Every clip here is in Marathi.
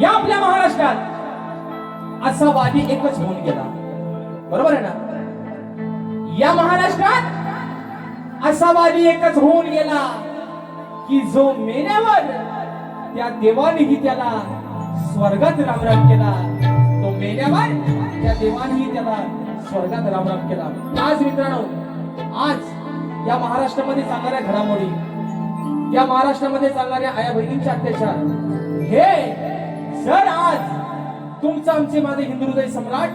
या आपल्या महाराष्ट्रात असा वादी एकच होऊन गेला. बरोबर आहे ना? या महाराष्ट्रात असा वादी एकच होऊन गेला की जो मेल्यावर त्या देवानेही त्याला स्वर्गात रामराम केला. तो मेल्यावर त्या देवानेही त्याला स्वर्गात रामराम केला. आज मित्रांनो आज या महाराष्ट्रामध्ये चालणाऱ्या घडामोडी या महाराष्ट्रामध्ये चालणाऱ्या आया बहिणींचे अत्याचार हे जर आज तुमचं आमचे माझे हिंदू हृदय सम्राट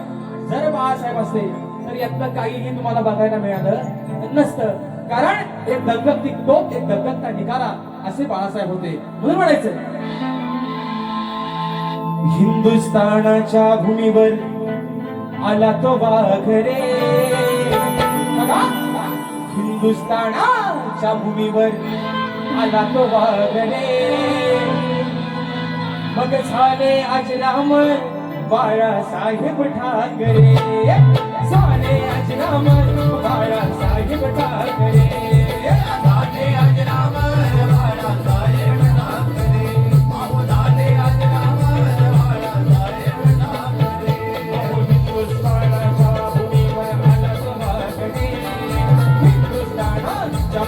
जर बाळासाहेब असते तर यातलं काहीही तुम्हाला बघायला मिळालं नसतं. कारण एक दगदगती टोप एक दगदगता निकारा असे बाळासाहेब होते. म्हणून म्हणायचं हिंदुस्थानाच्या भूमीवर आला तो वाघरे. हिंदुस्थानाच्या भूमीवर आला तो वाघरे. ठाग झाले अजराम बाळासाहेब ठाकरे. झाले अजराम बाळासाहेब ठाकरे. झाले आज बाळासाहेब ठाकरे. झाले बाळासाहेब ठाकरे. हिंदुस्थानाच्या भूमीवर हिंदुस्थानाच्या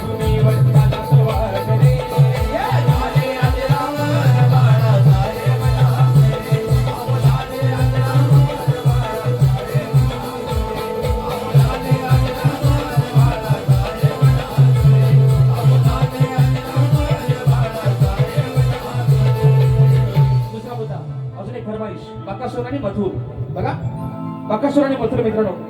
बकासूर आणि मथुर. बघा. बकासूर आणि मथुर मित्रांनो.